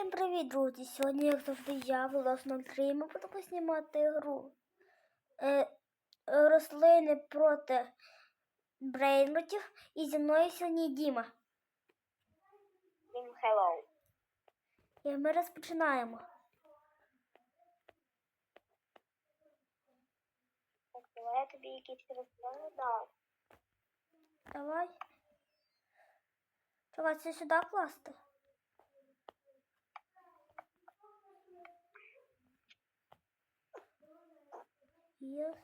Всім привіт, друзі! Сьогодні, як завжди, я, Велос 03, ми будемо знімати гру е, рослини проти брейнротів. І зі мною сьогодні Діма. Hello. І ми розпочинаємо. Так, давай я тобі якісь рослини дам. Давай. Чого це сюди класти? Є.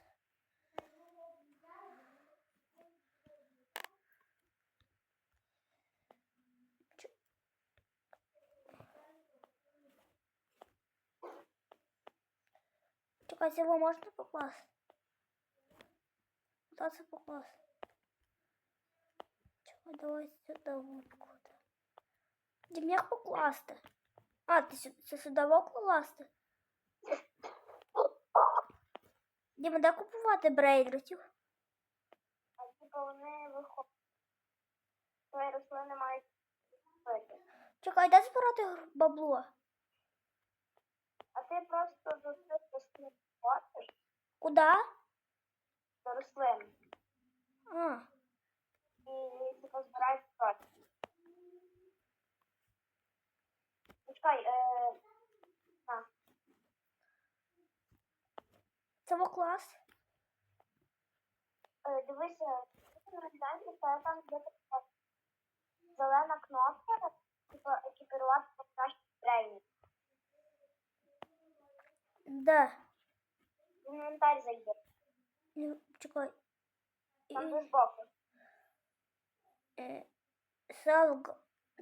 Ч- Чекай, його можна покласти? Куди це покласти? Чекай, давай сюди вудку. Дім, як покласти? А, ти сю- це сюди вок класти? Діма, де купувати брейдротів? А типу вони виходять. Твої рослини мають. Чекай, де збирати бабло? А ти просто до цих рослин ходиш Куди? до рослин А, і типу збираєш. Ну, Чекай, е, це во клас. е, дивися, це там є така зелена кнопка, типу екіпірувати краще тренінг. Де? В інвентар зайде, Ну, Чекай. там І- збоку. е,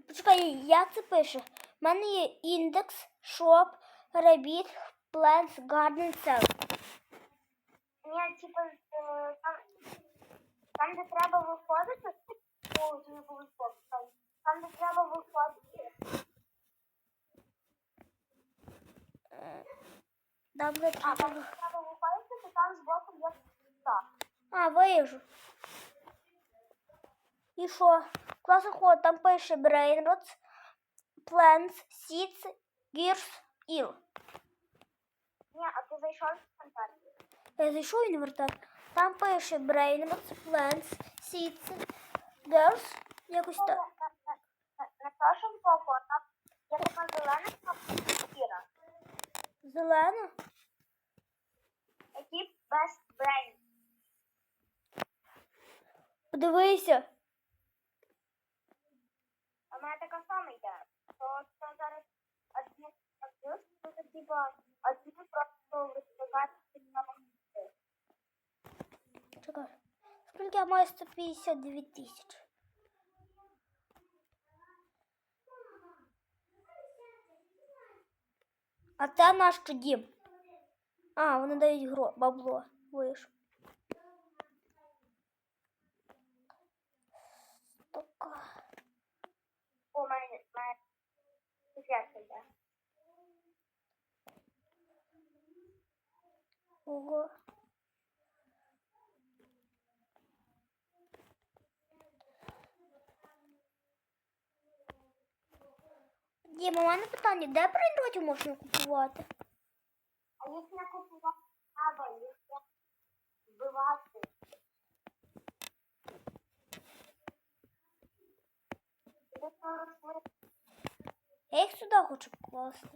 Почекай, як це пише? У мене є індекс, шоп, ребіт, планс, гарден, сел. Ні, типу, е, там, там, де треба виходити, о, тобі повезло, там, там, де треба виходити, Там де а, треба. там, де треба виходити, то там збоку є так. А, вижу. І що? Клас охот, там пише Brainrots, Plants, Seeds, Gears, Ill. Ні, а ти зайшов в інвентар? Я зайшов в інвертар. Там пише Brainrots, Plants, Seeds, Gears, якось Ну, так. на, першому боку, там є така зелена кнопка. Зелена. Які без brain. Подивися. В мене така сама йде. То це зараз одні один, то типа одні просто виставляти на. Чекай. Скільки я маю 152 тисячі? А це наш дім. А, вони дають гро, бабло. Вийш. Така. О, мене, мене. Ого. Діма, у мене питання, де брендотів можна купувати? А їх не купувати треба, їх вбивати. Я їх сюди хочу покласти.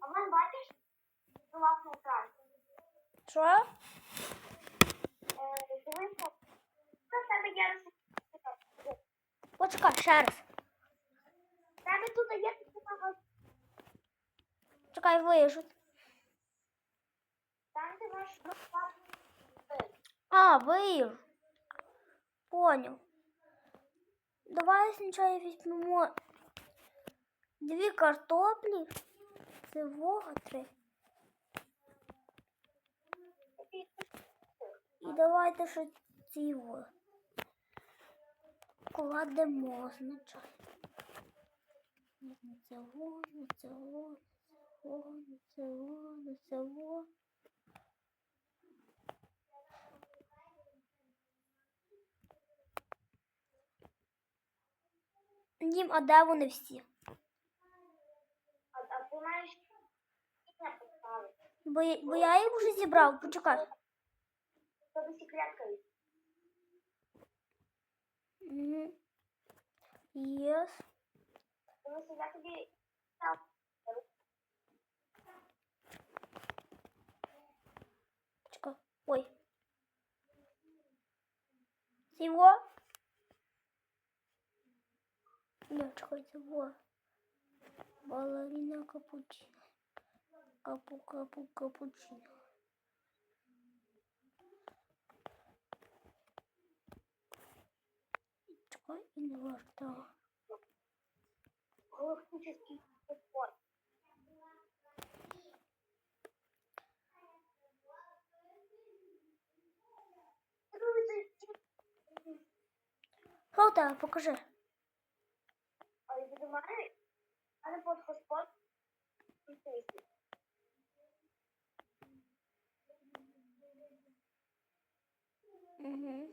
А в мене бачиш власний екран. Що? Е, Дивися, що в тебе є. Почекай, ще раз. Тебе тут є. Чекай, вижу. Там ти можеш розкласти. А, вижу. Понял. Давай сначала візьмемо дві картоплі. Всього три. І давайте ще ці. Кладемо спочатку на цього, на цього, на цього, на цього, на цього. Дім, а де вони всі? Бо, бо я їх вже зібрав, почекай. Єс. Yes. Єс. Дивися, я тобі. Чекай. Ой. Всего? Не, чекай, всего. Балерина капучино. Капу, капу, капучино. Чекай, і не вартала. Галактичний спорт. Що у тебе? Покажи. А і від мене, а не фотоспорт. Угу.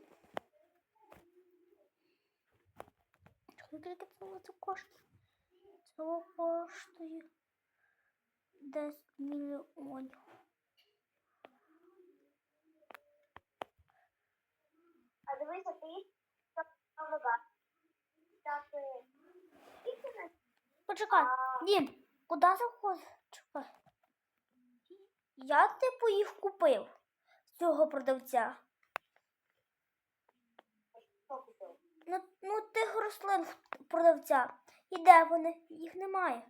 Скільки це це коштує? Це коштує 10 мільйонів. А дивися, ти е, Почекай, Дім, куди заходиш? Чекай. Я типу їх купив цього продавця. Ну, ну тих рослин продавця. І де вони? Їх немає.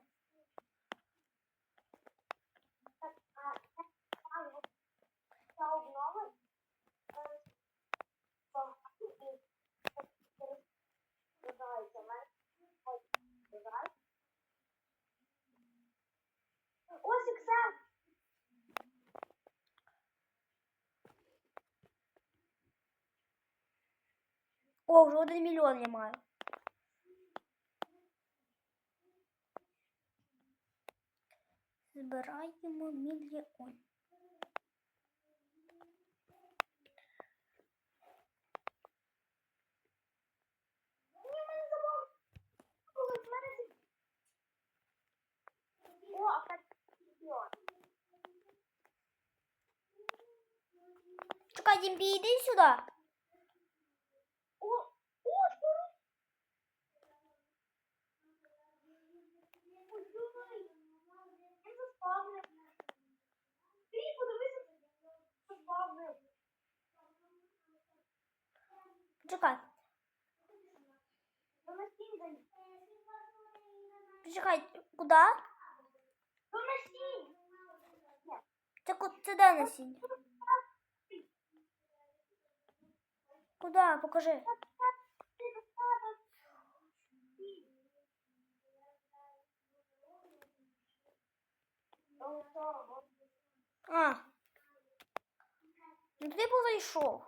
Ось розбивається. О, вже один мільйон я маю. Збираємо мільйон. Ні, ми не забули. Коли в мене ці- О, а так мільйон. Чекай, Дім, підійди сюди. О, о, скоро. Ой, Він заспавнив. Ти подивися, заспавнив. Чекай, Ну, на стінь заліз. Чекай, куди? Ну. Це, це де насіння? Куди? Покажи. А. Ну ти позайшов.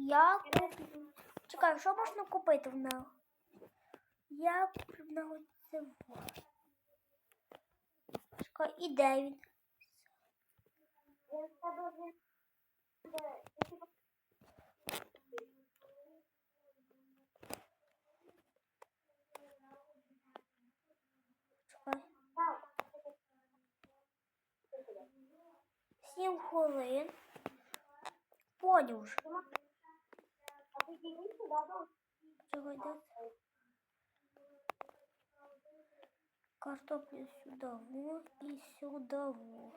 Я. Чекай, що можна купити в нього? Я куплю в нього це. во. І де він? Сім хвилин. Поняв вже. Чого йде? Картоплю сюди во і сюди во.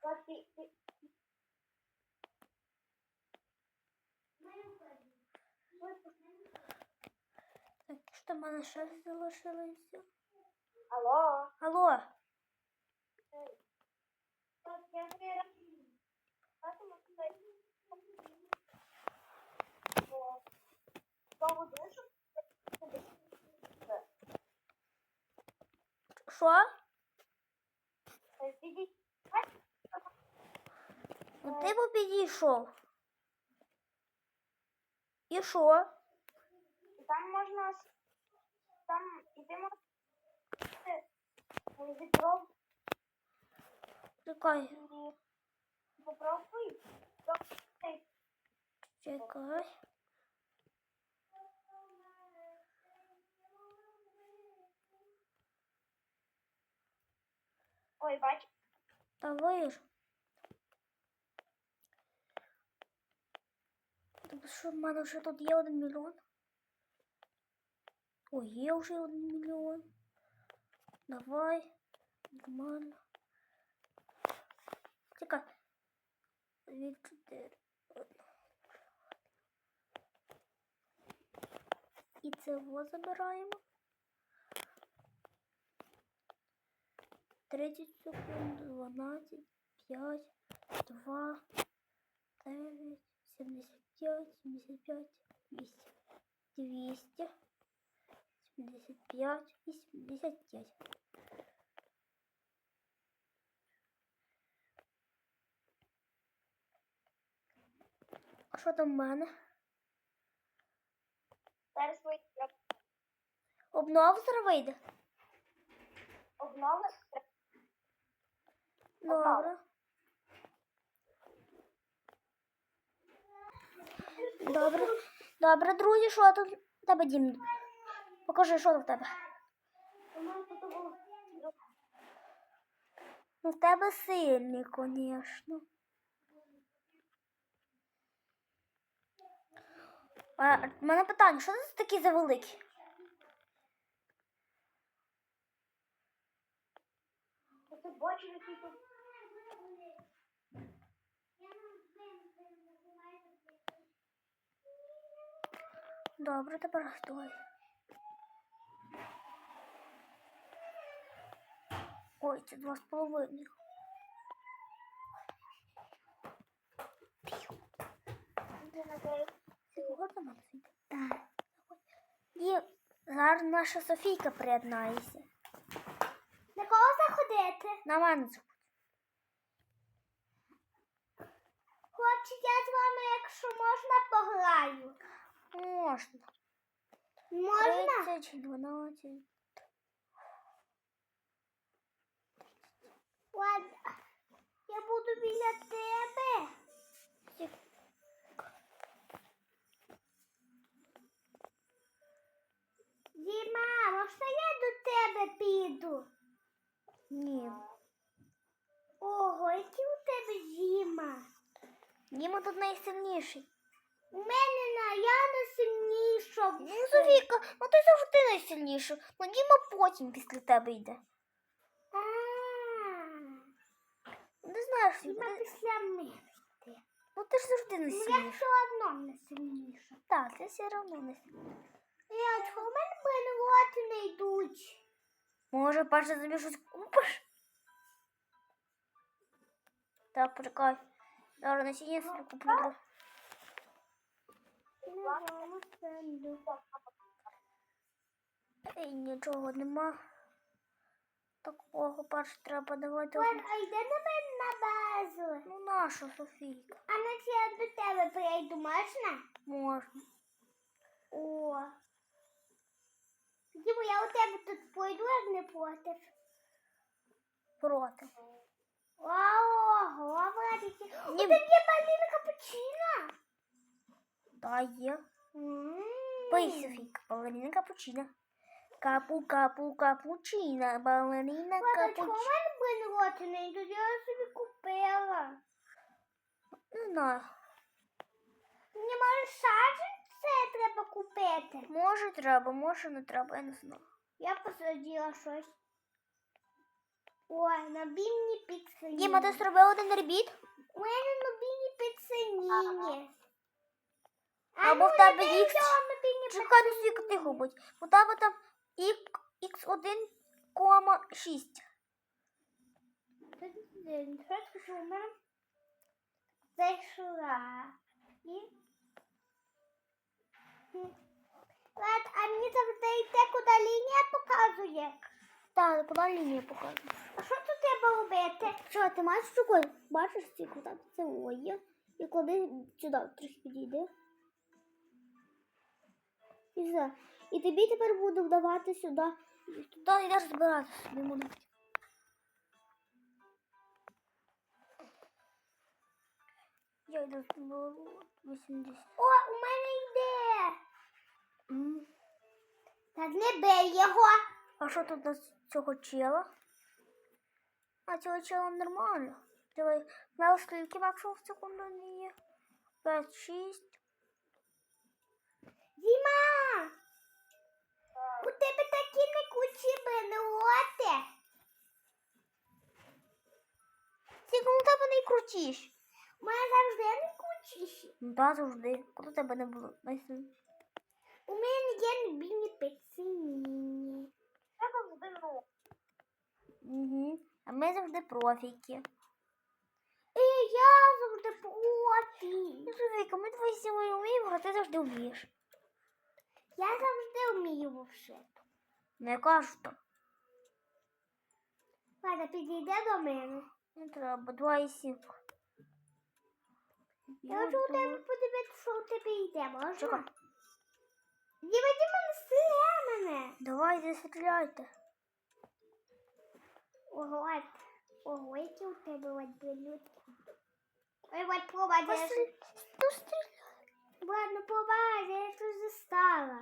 Так, що в мене ще залишилося? Алло. Алло, що? Ну ти б підійшов. І що? Там можна с- там і ти можеш відроб Чекай. Попробуй. Чекай. Ой, бач. Та виж. Тобто що в мене вже тут є один мільйон? Ой, є вже один мільйон. Давай. Нормально. Чекай. Дві, чотири. І це во забираємо. 30 секунд, 12, 5, 2, 9, 75, 75, 200, 200, 75 і 75. А що там в мене? Зараз свої Обнова зараз вийде? обнови. Добре. Добре. Добре, друзі, що тут в тебе дім? Покажи, що тут в тебе. У. Ну, в тебе сильний, звісно. А в мене питання, що це такі за великі? Добре, тепер стой. Ой, це два з половиною. Сьогодні мене світ? Так. І зараз наша Софійка приєднається. На кого заходити? На мене заходь. Хлопці, я з вами, якщо можна, пограю. Можна. Можна? 30, 12. Ладно. Я буду біля тебе. Діма, можна я до тебе піду? Ні. Ого, який у тебе Діма? Діма тут найсильніший. У мене на я не сильніша. Ну, Софійка, ну ти завжди найсильніша. Ну Діма потім після тебе йде. А, Не знаєш, Діма ти- після мене йде. ну ти ж завжди Ну я найсильніша. все одно не сильніша. Так, ти все одно найсильніша. Я чого в мене бенвоти не йдуть? Може, перше собі щось купиш? Так, почекай. Зараз насіння собі куплю. Ей, нічого нема. Такого перше треба давати. Вон, а йде на мене на базу. Ну, наша Софійка. А на я до тебе прийду, можна? Можна. О. Дімо, я у тебе тут пойду, як не проти. Проти. Ого, Владики. У тебе є баліна капучино? Та є. Софійка, балерина капучина. Капу, капу, капучина, балерина капучина. Ладно, чого мене бенвоти не йдуть? Я собі купила. Не знаю. Мені може саджанці треба купити. Може треба, може не треба, я не знаю. Я посадила щось. Ой, на бімні піцані. Діма, ти зробив один ребіт? У мене на бімні піцаніні. Або в тебе ікс. Чекай, ну Софійка, тихо будь. У тебе там х1, 6. Зайшла. І... Лад, а мені завжди йде, куди лінія показує. Так, куди лінія показує? А що тут треба робити? Що, ти маєш чого? Бачиш ці куди це оє? І куди сюди трохи підійде. І все. І тобі тепер буду вдавати сюди. Туди йдеш збирати собі монетки. Я йду зберу 80. О, у мене. Так не бей його. А що тут нас цього чела? А цього чого нормально. Давай, на скільки максимум в секунду не є? 5, 6. Діма! У тебе такі не кучі бенеоти. Скільки тебе не крутіш? У мене завжди не кучіші. Ну да, завжди. Коли тебе не було? У мене є білі пецини. Я завжди ну. Угу. А ми завжди профіки. І я завжди профі. Віка, ми твої сім'ї вміємо, а ти завжди вмієш. Я завжди вмію вовшити. Не кажу то. Ладно, підійде до мене. Не треба, два і сім. Я можу у тебе подивитися, що у тебе йде, можна? Чекай. Діма, Діма, не стріляй мене. Давайте стріляйте. Ого. Ого, які у тебе от блюдки. Ой, от побачиш. Ну стріляй. Ладно, побачиш, я тут застала.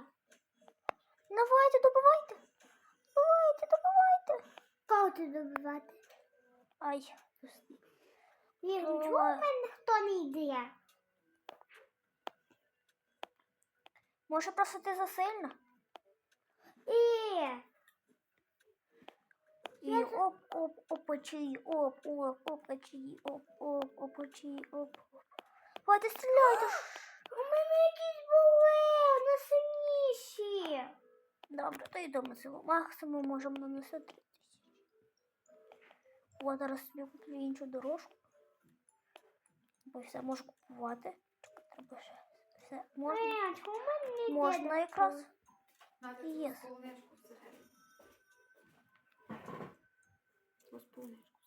Давайте, добивайте. Добивайте, добивайте. Кого ти добивати? Ай. Ні, нічого в мене ніхто не йде. Може просто ти засильна? І... І оп, оп, опачі, оп, оп, опачі, оп, оп, опачі, оп. Давайте стріляйте. У мене якісь були, вони сильніші. Добре, то йдемо силу. Максимум можемо нанести 3 тисячі. О, зараз собі куплю іншу дорожку. Бо все можу купувати. Треба ще. Все, можна. Чому в не Можна якраз. цього? Надо Єс. полуничку всередину. Ось полуничку.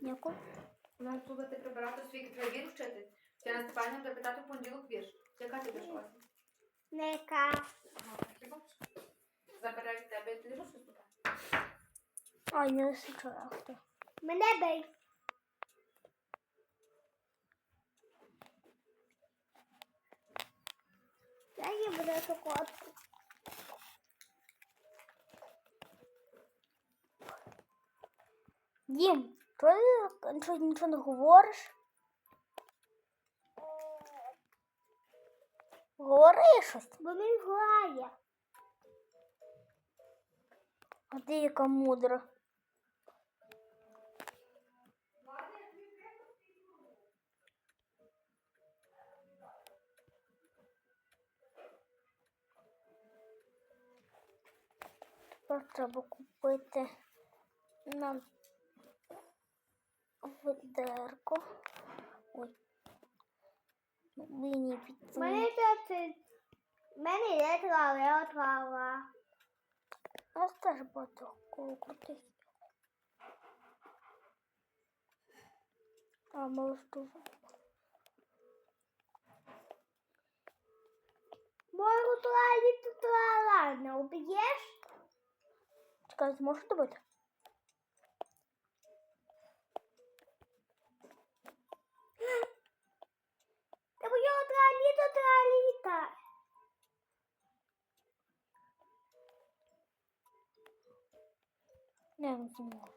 Дякую. У нас прибирати свій треба вір вчити. Тетяна Степанівна буде питати в понеділок вірш. Яка ти так і бачиш. Забирай від тебе, ти будеш виступати? Ай, не вистачає авто. Мене бей. Я їм буду шоколадку. Дім, ти нічого, нічого не говориш? Говори щось. Бо він грає. А ти яка мудра. Тепер треба купити нам ведерко. Ой. Мені У мене піти. це... Мене є трава, трава. У нас теж багато крутих. А ми ж дуже. Можу туалет, то ладно, уб'єш? Чекай, зможеш добити? Та бо його траліта, траліта. Не, не зможу.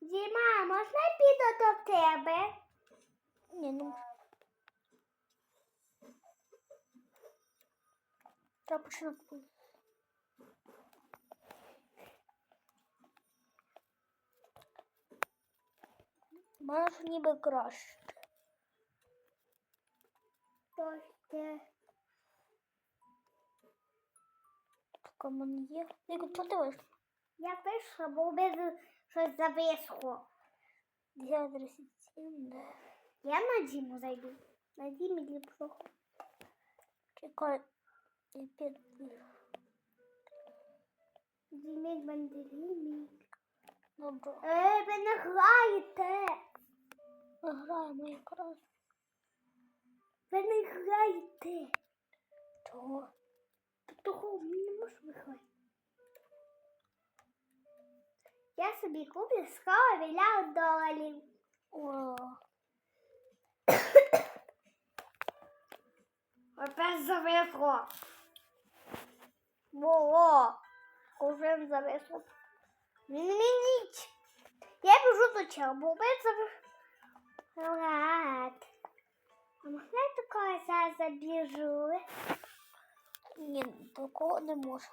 Діма, можна я піду до тебе? Ні, не можу. Треба починати. У мене ж ніби краще. Тож ти. Так, у мене є. Віка, чого ти вийшла? Я вийшла, бо без щось зависло. 10, 37. Я на Діму зайду. На Дімі для плохо. Чекай. Дімік бандерімік. Добре. Е, ви не граєте. Ми граємо якраз. Ви не граєте. Чого? Того ми не можемо грати. Я собі куплю скоро мільярд доларів. О, Опять зависло. Було. Уже зависло. Мініть. Я біжу до це Рад. А можна я такого зараз забіжу? Ні, такого не можу.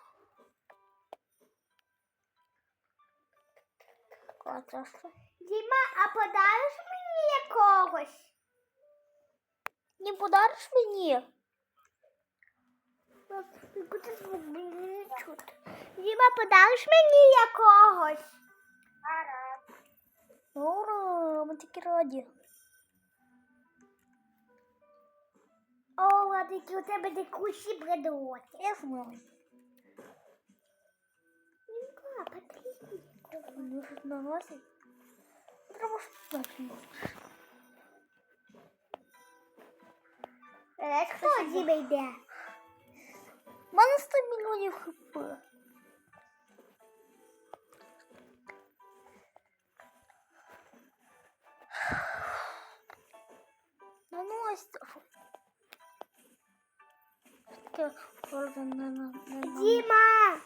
Діма, а подариш мені якогось? Не подариш мені? Буде звук мені не чути. Діма, подариш мені якогось? Ура, ми такі раді. О, Ладики, у тебе дикусі бредоти. Я знаю. Дімка, потрібно. Треба ж бачити. Знаєш, хто Діма йде? Мене 100 мільйонів хп. Ну, ну, ось. Таке Діма!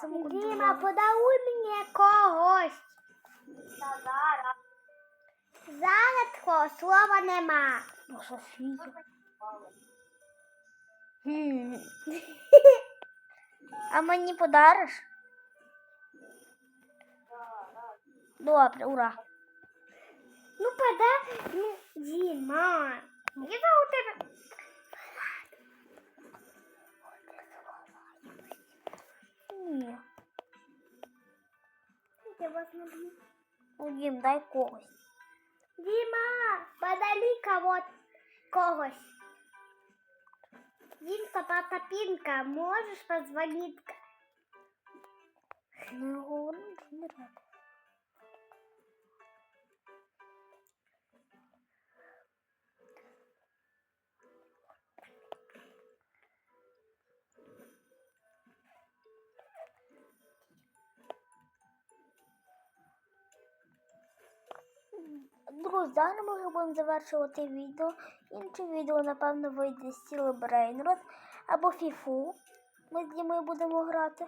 саму Діма, подаруй мені якогось. Та зараз. Зараз такого слова нема. Ну. Хм. А мені подариш? Добре, ура. Ну, пода... Ну, Діма. Я за у тебе... Ні. Я вас не б'ю. Ну, Дім, дай когось. Дима, подали кого когось. Димка, Потапинка, можешь позвонить? Не он, не. Друзі, далі ми будемо завершувати відео. Інше відео, напевно, вийде з Брейнрод або Фіфу. Ми з ними будемо грати.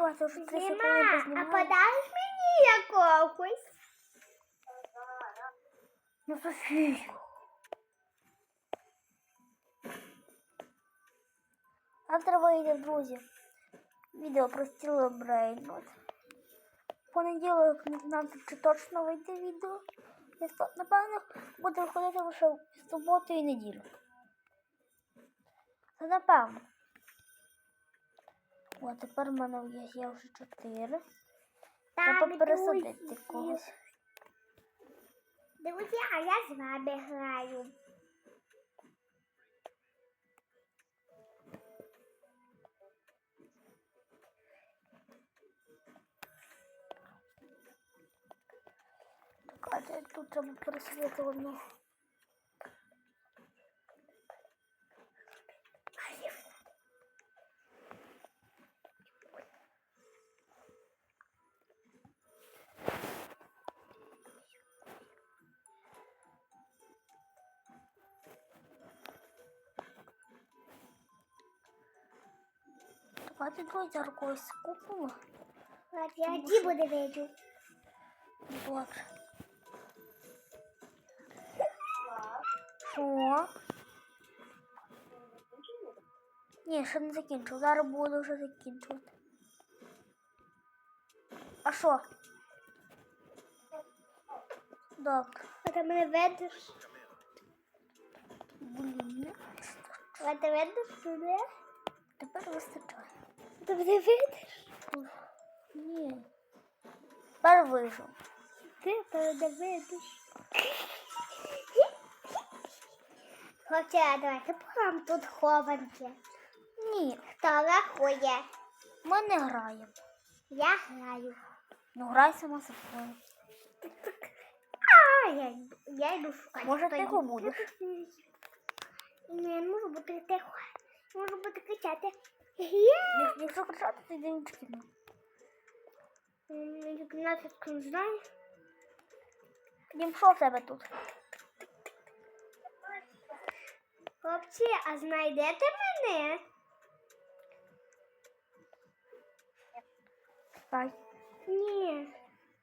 Ось уже 3 секунди а подариш мені якогось? Ну, Софію. Завтра вийде, друзі. Відео про стіло Брейнрод. В понеділок не знаю, чи точно вийде відео. Напевно, буде виходити лише в суботу і неділю. Це напевно. О, тепер в мене є, є вже чотири. Треба пересадити когось. Друзі, а я з вами граю. Так, а тут треба пересадити одну. Друзі зараз когось купимо. От я Діму не бачу. Добре. Що? Ні, ще не закінчив. Зараз буду вже закінчувати. А що? Добре. А ти мене ведеш? Блін, не А ти ведеш туди? тепер вистачає. Ти мене ведеш? Ні. Вийшов. Ти мене ведеш. Хоча давайте прям тут хованки. Ні, Хто рахує? ми не граємо. Я граю. Ну грай сама собою. А, я, я йду шукати. Може, йде. будеш? Ні, не можу бути тихо. Можу бути кричати. Є! Як- Якщо кричати, то йди в кіно. М, Гімнастику не знаю. Дім, що в тебе тут? Хлопці, а знайдете мене? Чекай, Ні.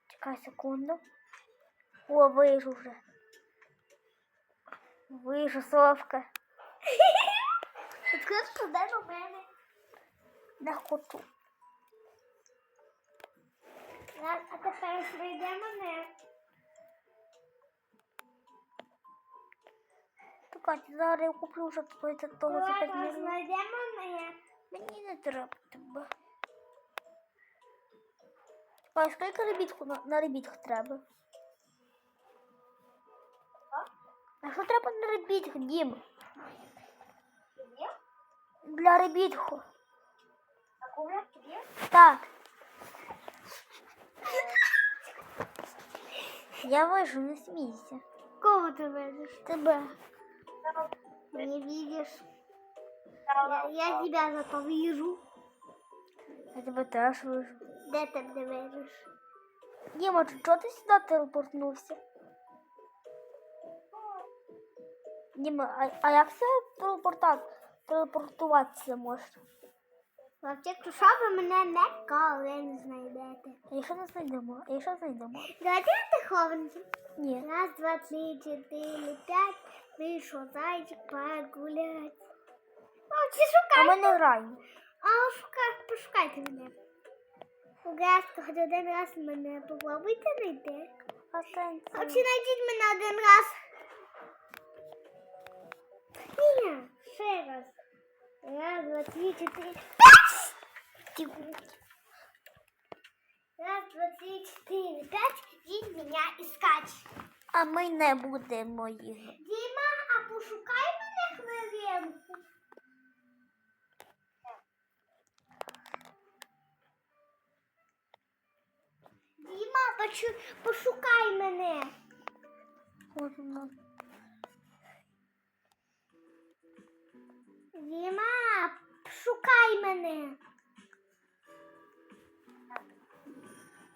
чекай секунду. О, вижу вже. Вижу, Совка. Відкрив туди до мене. Не хочу. А, а тепер знайде мене. Чекай, зараз я куплю вже це того за 5 Ладно, мільйонів. знайде мене. Мені не треба тебе. Чекай, скільки ребітку на, на ребітках треба? А що треба на ребітках, Дім? Для ребітку. Куля тобі? Так. Я вижу, не смійся. Кого ти видиш? Тебе. Не видиш. Я, я тебя зато вижу. Я тебе теж вижу. Де ти не видиш? Діма, чого ти сюди телепортнувся? Діма, а, а як це телепортат, телепортуватися можна? Якщо що, ви мене ніколи не знайдете. А якщо не знайдемо? А якщо знайдемо? Давайте тихованці. Ні. Раз, два, три, четыре, пять. Вышел зайчик погулять. О, ти А ми не граємо. А шукай, пошукайте мене. У грязку хоч один раз мене попробуйте знайти. Чи знайдіть мене один раз? Ні, ще раз. Раз, два, три, чотири. П'ять! Раз, два, три, четыре, пять. Идите меня искать. А ми не будемо їх. Діма, а пошукай мене хвилинку. Діма, почу- пошукай мене. Воно. Діма, шукай мене.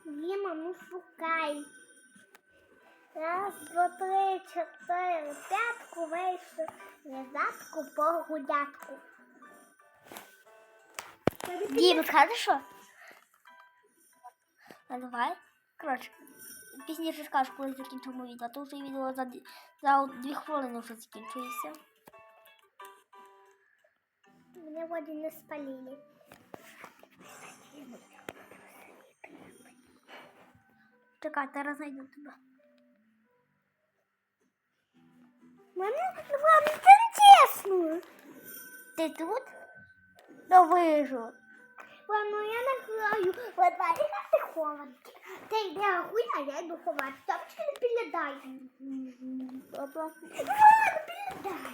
Діма, ну шукай. Раз, два, три, чотири, п'ятку вийшов. В'язатку по гудятку. Дім, що? А давай. Коротше, пізніше скажеш, коли закінчимо відео, а то вже відео за, за дві хвилини вже закінчується. Мене воді не спалили. Чекай, зараз знайду тебе. Мене вам інтересно. Ти тут? Да вижу. Ладно, я не граю. Ладно, я на хованки. Ти йди гуляй, а я йду ховати. Тапочки не підглядай. Добре. Ладно, підглядай.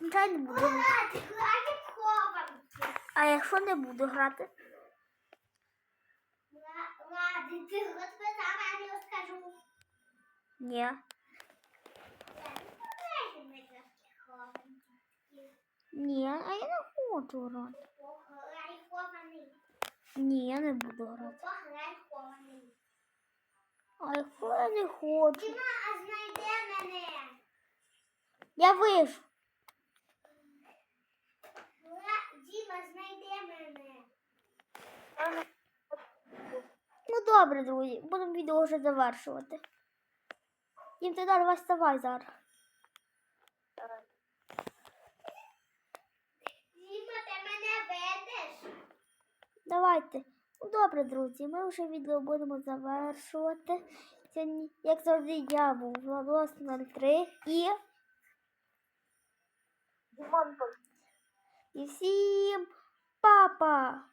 Нічого не буду. Ладно, грає в хованки. А якщо не буду грати? Ти господи, зараз я розкажу. Ні. Ні, а я не хочу грати. Пограй хований. Ні, я не буду грати. Пограй хований. А я не хочу? Діма, а знайде мене. Я вижу. Ла- Діма, знайде мене. Ну добре, друзі, будемо відео вже завершувати. Їм ти давай вставай зараз. Діма, ти мене ведеш? Давайте. Ну добре, друзі, ми вже відео будемо завершувати. Сьогодні, як завжди, я був Владос 03 і, Дімон, і всім папа!